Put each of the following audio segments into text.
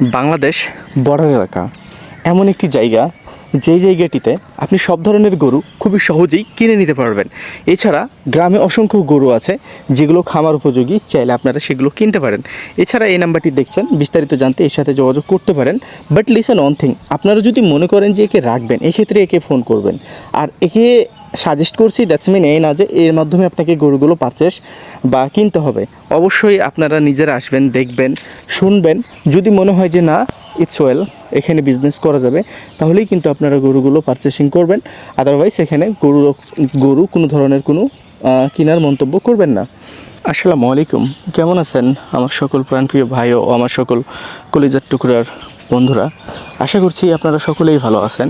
Bangladesh border এলাকা। এমন একটি জায়গা, যেই জায়গাটিতে আপনি সব ধরনের গরু খুবই সহজেই কিনে নিতে পারবেন। এছাড়া গ্রামে অসংখ্য গরু আছে, যেগুলো খামার উপযোগী, চাইলে আপনারা সেগুলো কিনতে পারেন। এছাড়া এই নাম্বারটি দেখছেন, বিস্তারিত জানতে এর সাথে যোগাযোগ করতে পারেন। বাট লিসন অন থিং আপনারা যদি মনে করেন যে একে রাখবেন, এক্ষেত্রে একে ফোন করবেন। আর একে সাজেস্ট করছি দ্যাটস মিন এই না যে এর মাধ্যমে আপনাকে গরুগুলো পারচেস বা কিনতে হবে। অবশ্যই আপনারা নিজেরা আসবেন, দেখবেন, শুনবেন। যদি মনে হয় যে না ইটস ওয়েল এখানে বিজনেস করা যাবে, তাহলেই কিন্তু আপনারা গরুগুলো পারচেসিং করবেন। আদারওয়াইজ এখানে গরু গরু কোনো ধরনের কোনো কেনার মন্তব্য করবেন না। আসসালামু আলাইকুম। কেমন আছেন আমার সকল প্রাণপ্রিয় ভাই ও আমার সকল কলিজার টুকরার বন্ধুরা? আশা করছি আপনারা সকলেই ভালো আছেন।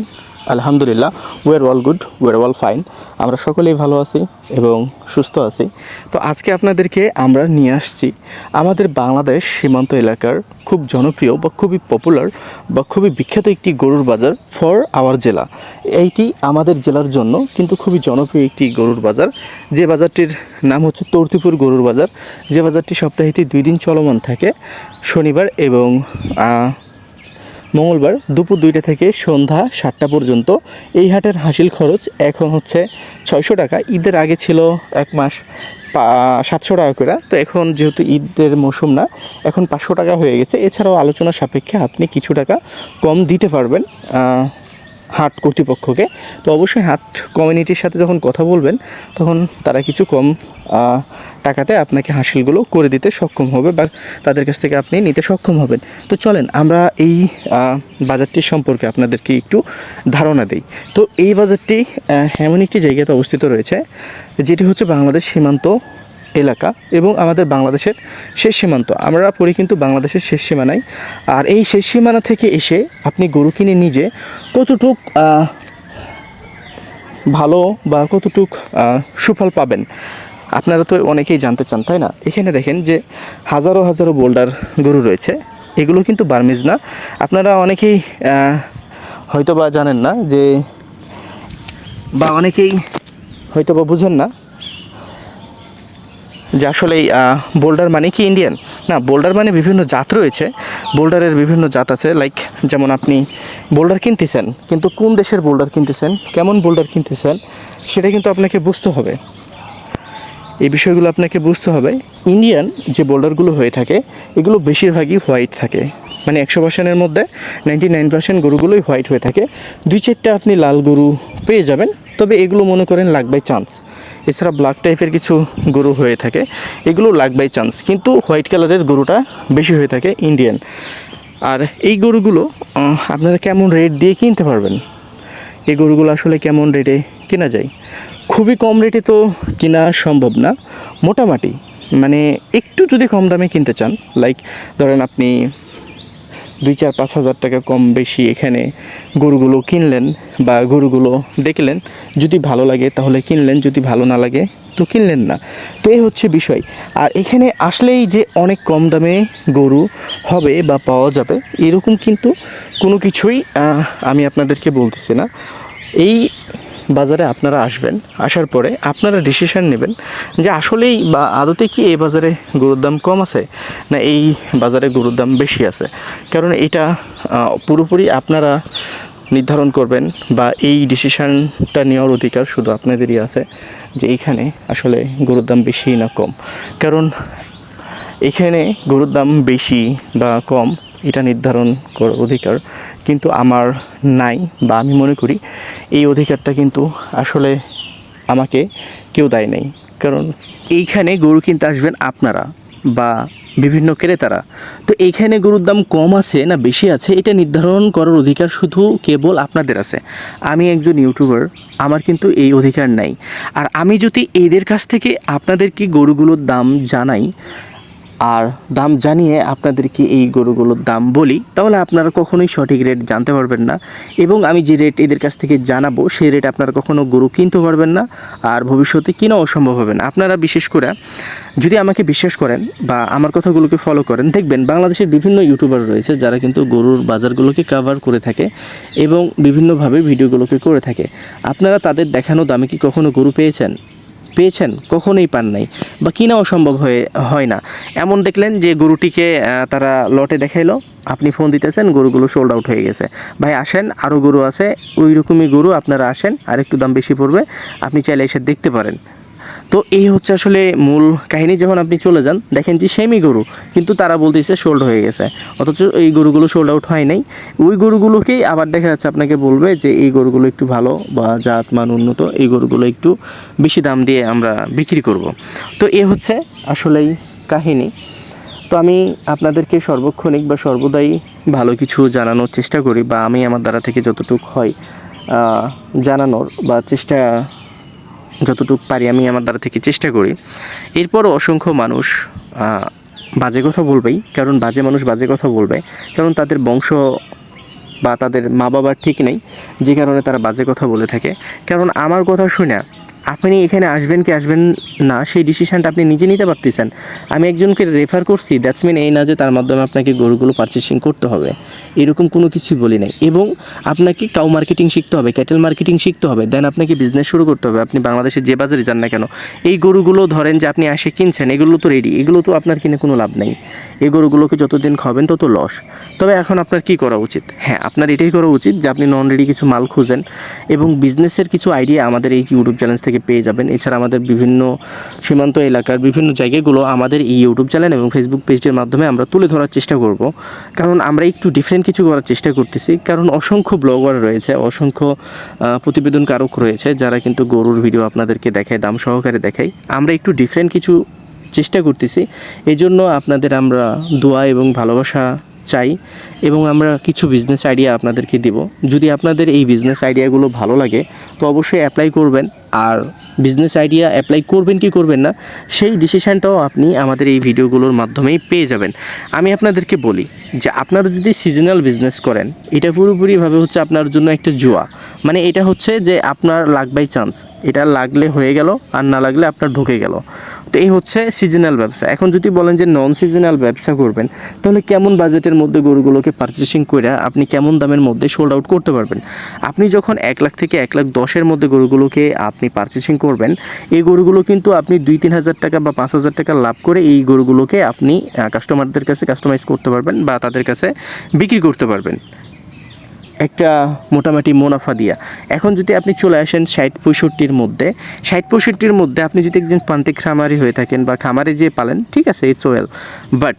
আলহামদুলিল্লাহ we're all good we're all fine আমরা সকলেই ভালো আছি এবং সুস্থ আছি। তো আজকে আপনাদেরকে আমরা নিয়ে আসছি আমাদের বাংলাদেশ সীমান্ত এলাকার খুব জনপ্রিয় বা খুবই পপুলার বা খুবই বিখ্যাত একটি গরুর বাজার ফর আওয়ার জেলা। এইটি আমাদের জেলার জন্য কিন্তু খুবই জনপ্রিয় একটি গরুর বাজার। যে বাজারটির নাম হচ্ছে তর্তিপুর গরুর বাজার। যে বাজারটি সপ্তাহে দুই দিন চলমান থাকে, শনিবার এবং মঙ্গলবার দুপুর দুইটা থেকে সন্ধ্যা সাতটা পর্যন্ত এই হাটের হাসিল খরচ এখন হচ্ছে ছয়শো টাকা। ঈদের আগে ছিল এক মাস সাতশো টাকা করে। তো এখন যেহেতু ঈদের মৌসুম না, এখন পাঁচশো টাকা হয়ে গেছে। এছাড়াও আলোচনা সাপেক্ষে আপনি কিছু টাকা কম দিতে পারবেন হাট কর্তৃপক্ষকে। তো অবশ্যই হাট কমিউনিটির সাথে যখন কথা বলবেন, তখন তারা কিছু কম টাকাতে আপনাকে হাসিলগুলো করে দিতে সক্ষম হবে বা তাদের কাছ থেকে আপনি নিতে সক্ষম হবেন। তো চলেন আমরা এই আহ, বাজারটির সম্পর্কে আপনাদেরকে একটু ধারণা দিই। তো এই বাজারটি এমন একটি জায়গাতে অবস্থিত রয়েছে যেটি হচ্ছে বাংলাদেশ সীমান্ত এলাকা এবং আমাদের বাংলাদেশের শেষ সীমান্ত। আমরা পড়ি কিন্তু বাংলাদেশের শেষ সীমানায়। আর এই শেষ সীমানা থেকে এসে আপনি গরু কিনে নিজে কতটুক ভালো বা কতটুক সুফল পাবেন আপনারা তো অনেকেই জানতে চান, তাই না? এখানে দেখেন যে হাজারো হাজারো বোল্ডার গরু রয়েছে। এগুলো কিন্তু বার্মিজ না। আপনারা অনেকেই হয়তো বা জানেন না যে, বা অনেকেই হয়তো বা বুঝেন না যে আসলে বোল্ডার মানে কি ইন্ডিয়ান? না, বোল্ডার মানে বিভিন্ন জাত রয়েছে। বোল্ডারের বিভিন্ন জাত আছে লাইক যেমন আপনি বোল্ডার কিনতেছেন, কিন্তু কোন দেশের বোল্ডার কিনতেছেন, কেমন বোল্ডার কিনতেছেন, সেটা কিন্তু আপনাকে বুঝতে হবে। এই বিষয়গুলো আপনাকে বুঝতে হবে। ইন্ডিয়ান যে বোল্ডারগুলো হয়ে থাকে, এগুলো বেশিরভাগই হোয়াইট থাকে। মানে একশো পার্সেন্টের মধ্যে নাইনটি নাইন পার্সেন্ট গরুগুলোই হোয়াইট হয়ে থাকে। দুই চারটা আপনি লাল গরু পেয়ে যাবেন, তবে এগুলো মনে করেন লাগ বাই চান্স। এছাড়া ব্ল্যাক টাইপের কিছু গরু হয়ে থাকে, এগুলো লাগ বাই চান্স। কিন্তু হোয়াইট কালারের গরুটা বেশি হয়ে থাকে ইন্ডিয়ান। আর এই গরুগুলো আপনারা কেমন রেট দিয়ে কিনতে পারবেন? এই গরুগুলো আসলে কেমন রেটে কেনা যায়? খুবই কম রেটে তো কেনা সম্ভব না, মোটামুটি। মানে একটু যদি কম দামে কিনতে চান লাইক ধরেন আপনি দুই চার পাঁচ হাজার টাকা কম বেশি এখানে গরুগুলো কিনলেন বা গরুগুলো দেখলেন, যদি ভালো লাগে তাহলে কিনলেন, যদি ভালো না লাগে তো কিনলেন না। তো এই হচ্ছে বিষয়। আর এখানে আসলেই যে অনেক কম দামে গরু হবে বা পাওয়া যাবে, এরকম কিন্তু কোনো কিছুই আমি আপনাদেরকে বলতেছি না। এই বাজারে আপনারা আসবেন, আসার পরে আপনারা ডিসিশান নেবেন যে আসলেই বা আদতে কি এই বাজারে গরুর দাম কম আছে না এই বাজারে গরুর দাম বেশি আছে। কারণ এটা পুরোপুরি আপনারা নির্ধারণ করবেন বা এই ডিসিশানটা নেওয়ার অধিকার শুধু আপনাদেরই আছে যে এইখানে আসলে গরুর দাম বেশি না কম। কারণ এখানে গরুর দাম বেশি বা কম এটা নির্ধারণ করার অধিকার কিন্তু আমার নাই বা আমি মনে করি এই অধিকারটা কিন্তু আসলে আমাকে কেউ দেয় নাই। কারণ এইখানে গরু কিনতে আসবেন আপনারা বা বিভিন্ন ক্রেতারা। তো এইখানে গরুর দাম কম আছে না বেশি আছে, এটা নির্ধারণ করার অধিকার শুধু কেবল আপনাদের আছে। আমি একজন ইউটিউবার, আমার কিন্তু এই অধিকার নাই। আর আমি যদি এদের কাছ থেকে আপনাদেরকে গরুগুলোর দাম জানাই আর দাম জানিয়ে আপনাদেরকে এই গরুগুলোর দাম বলি, তাহলে আপনারা কখনোই সঠিক রেট জানতে পারবেন না। এবং আমি যে রেট এদের কাছ থেকে জানাব, সেই রেট আপনারা কখনো গরু কিনতে পারবেন না আর ভবিষ্যতে কেনাও সম্ভব হবে না। আপনারা বিশেষ করে যদি আমাকে বিশ্বাস করেন বা আমার কথাগুলোকে ফলো করেন, দেখবেন বাংলাদেশের বিভিন্ন ইউটিউবার রয়েছে যারা কিন্তু গরুর বাজারগুলোকে কভার করে থাকে এবং বিভিন্নভাবে ভিডিওগুলোকে করে থাকে। আপনারা তাদের দেখানো দামে কি কখনো গরু পেয়েছেন? পেয়েছেন, কখনোই পান নাই বা কিনা অসম্ভব হয়ে, হয় না। এমন দেখলেন যে গরুটিকে তারা লটে দেখাইলো, আপনি ফোন দিতেছেন, গরুগুলো সোল্ড আউট হয়ে গেছে। ভাই, আসেন আরও গরু আছে ওই রকমই গরু আপনারা আসেন আর একটু দাম বেশি পড়বে, আপনি চাইলে এসে দেখতে পারেন। তো এই হচ্ছে আসলে মূল কাহিনী, যখন আপনি চলে যান, দেখেন যে সেমি গরু, কিন্তু তারা বলতেছে সোল্ড হয়ে গেছে। অথচ এই গরুগুলো সোল্ড আউট হয় নাই। ওই গরুগুলোকেই আবার দেখা যাচ্ছে আপনাকে বলবে যে এই গরুগুলো একটু ভালো বা জাত মান উন্নত, এই গরুগুলো একটু বেশি দাম দিয়ে আমরা বিক্রি করব। তো এ হচ্ছে আসলেই কাহিনী। তো আমি আপনাদেরকে সর্বক্ষণিক বা সর্বদাই ভালো কিছু জানানোর চেষ্টা করি বা আমি আমার দ্বারা থেকে যতটুকু হয় জানানোর বা চেষ্টা যতটুকু পারি আমি আমার দ্বারা থেকে চেষ্টা করি। এরপরও অসংখ্য মানুষ বাজে কথা বলবেই, কারণ বাজে মানুষ বাজে কথা বলবে, কারণ তাদের বংশ বা তাদের মা বাবার ঠিক নেই, যে কারণে তারা বাজে কথা বলে থাকে। কারণ আমার কথা শুনে আপনি এখানে আসবেন কি আসবেন না, সেই ডিসিশানটা আপনি নিজে নিতে পারতেছেন। আমি একজনকে রেফার করছি দ্যাটস মিন এই না যে তার মাধ্যমে আপনাকে গরুগুলো পারচেসিং করতে হবে। এরকম কোনো কিছু বলি নাই। এবং আপনাকে কাউ মার্কেটিং শিখতে হবে ক্যাটেল মার্কেটিং শিখতে হবে দেন আপনাকে বিজনেস শুরু করতে হবে। আপনি বাংলাদেশের যে বাজারে যান না কেন, এই গরুগুলো ধরেন যে আপনি আসে কিনছেন, এগুলো তো রেডি এগুলো তো আপনার কিনে কোনো লাভ নেই। এই গরুগুলোকে যতদিন খাবেন তত লস তবে এখন আপনার কি করা উচিত? হ্যাঁ আপনার এটাই করা উচিত যে আপনি নন রেডি কিছু মাল খুঁজেন এবং বিজনেসের কিছু আইডিয়া আমাদের এই ইউটিউব চ্যানেল থেকে পেয়ে যাবেন। এছাড়া আমাদের বিভিন্ন সীমান্ত এলাকার বিভিন্ন জায়গাগুলো আমাদের এই ইউটিউব চ্যানেল এবং ফেসবুক পেজের মাধ্যমে আমরা তুলে ধরার চেষ্টা করব। কারণ আমরা একটু ডিফারেন্ট কিছু করার চেষ্টা করতেছি, কারণ অসংখ্য ব্লগার রয়েছে, অসংখ্য প্রতিবেদন প্রতিবেদনকারক রয়েছে, যারা কিন্তু গরুর ভিডিও আপনাদেরকে দেখায়, দাম সহকারে দেখায়। আমরা একটু ডিফারেন্ট কিছু চেষ্টা করতেছি এই জন্য আপনাদের আমরা দোয়া এবং ভালোবাসা চাই এবং আমরা কিছু বিজনেস আইডিয়া আপনাদেরকে দিব। যদি আপনাদের এই বিজনেস আইডিয়াগুলো ভালো লাগে, তো অবশ্যই অ্যাপ্লাই করবেন। আর বিজনেস আইডিয়া অ্যাপ্লাই করবেন কি করবেন না, সেই ডিসিশানটাও আপনি আমাদের এই ভিডিওগুলোর মাধ্যমেই পেয়ে যাবেন। আমি আপনাদেরকে বলি যে আপনারা যদি সিজনাল বিজনেস করেন, এটা পুরোপুরিভাবে হচ্ছে আপনার জন্য একটা জুয়া। মানে এটা হচ্ছে যে আপনার লাগ বাই চান্স এটা লাগলে হয়ে গেল, আর না লাগলে আপনার ঢুকে গেল। তো এই হচ্ছে সিজনাল ব্যবসা। এখন যদি বলেন যে নন সিজনাল ব্যবসা করবেন, তাহলে কেমন বাজেটের মধ্যে গরুগুলোকে পারচেসিং করে আপনি কেমন দামের মধ্যে সোল্ড আউট করতে পারবেন? আপনি যখন এক লাখ থেকে এক লাখ দশের মধ্যে গরুগুলোকে আপনি পারচেসিং করবেন, এই গরুগুলো কিন্তু আপনি দুই, তিন হাজার টাকা বা পাঁচ হাজার টাকা লাভ করে এই গরুগুলোকে আপনি কাস্টমারদের কাছে কাস্টমাইজ করতে পারবেন বা তাদের কাছে বিক্রি করতে পারবেন। একটা মোটামুটি মুনাফা দিয়া। এখন যদি আপনি চলে আসেন ষাট পঁয়ষট্টির মধ্যে, ষাট পঁয়ষট্টির মধ্যে আপনি যদি একজন প্রান্তিক খামারি হয়ে থাকেন বা খামারে যেয়ে পালেন, ঠিক আছে ইটস ওয়েল বাট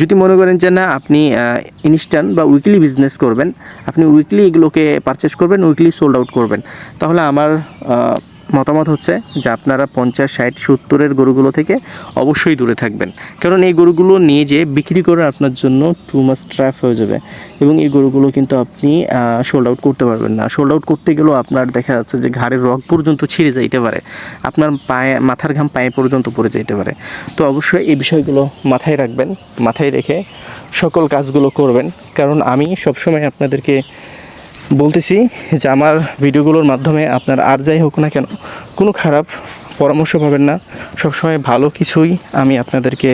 যদি মনে করেন যে না, আপনি ইনস্ট্যান্ট বা উইকলি বিজনেস করবেন, আপনি উইকলি এগুলোকে পারচেস করবেন উইকলি সোল্ড আউট করবেন, তাহলে আমার মতামত হচ্ছে যে আপনারা পঞ্চাশ, ষাট, সত্তরের গরুগুলো থেকে অবশ্যই দূরে থাকবেন। কারণ এই গরুগুলো নিয়ে যে বিক্রি করে আপনার জন্য টু মাস ট্র্যাপ হয়ে যাবে এবং এই গরুগুলো কিন্তু আপনি সোল্ড আউট করতে পারবেন না। সোল্ড আউট করতে গেলেও আপনার দেখা যাচ্ছে যে ঘাড়ের রগ পর্যন্ত ছিঁড়ে যাইতে পারে। আপনার পায়ে, মাথার ঘাম পায়ে পর্যন্ত পড়ে যাইতে পারে। তো অবশ্যই এই বিষয়গুলো মাথায় রাখবেন, মাথায় রেখে সকল কাজগুলো করবেন। কারণ আমি সবসময় আপনাদেরকে বলতেছি যে আমার ভিডিওগুলোর মাধ্যমে আপনার আর যাই হোক না কেন, কোনো খারাপ পরামর্শ পাবেন না। সবসময় ভালো কিছুই আমি আপনাদেরকে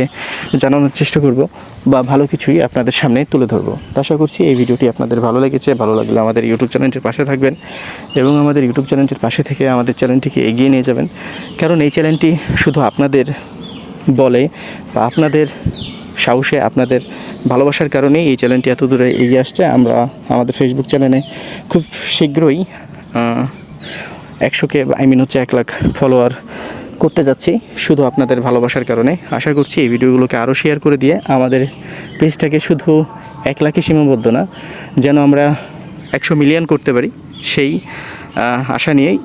জানানোর চেষ্টা করব বা ভালো কিছুই আপনাদের সামনে তুলে ধরবো। আশা করছি এই ভিডিওটি আপনাদের ভালো লেগেছে। ভালো লাগলে আমাদের ইউটিউব চ্যানেলটির পাশে থাকবেন এবং আমাদের ইউটিউব চ্যানেলটির পাশে থেকে আমাদের চ্যানেলটিকে এগিয়ে নিয়ে যাবেন। কারণ এই চ্যানেলটি শুধু আপনাদের বলে বা আপনাদের সাহসে আপনাদের ভালোবাসার কারণেই এই চ্যানেলটি এত দূরে এগিয়ে আসছে। আমরা আমাদের ফেসবুক চ্যানেলে খুব শীঘ্রই একশোকে আই মিন হচ্ছে এক লাখ ফলোয়ার করতে যাচ্ছি শুধু আপনাদের ভালোবাসার কারণে। আশা করছি এই ভিডিওগুলোকে আরও শেয়ার করে দিয়ে আমাদের পেজটাকে শুধু এক লাখে সীমাবদ্ধ না, যেন আমরা একশো মিলিয়ন করতে পারি, সেই আশা নিয়েই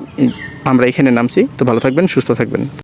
আমরা এখানে নামছি। তো ভালো থাকবেন, সুস্থ থাকবেন।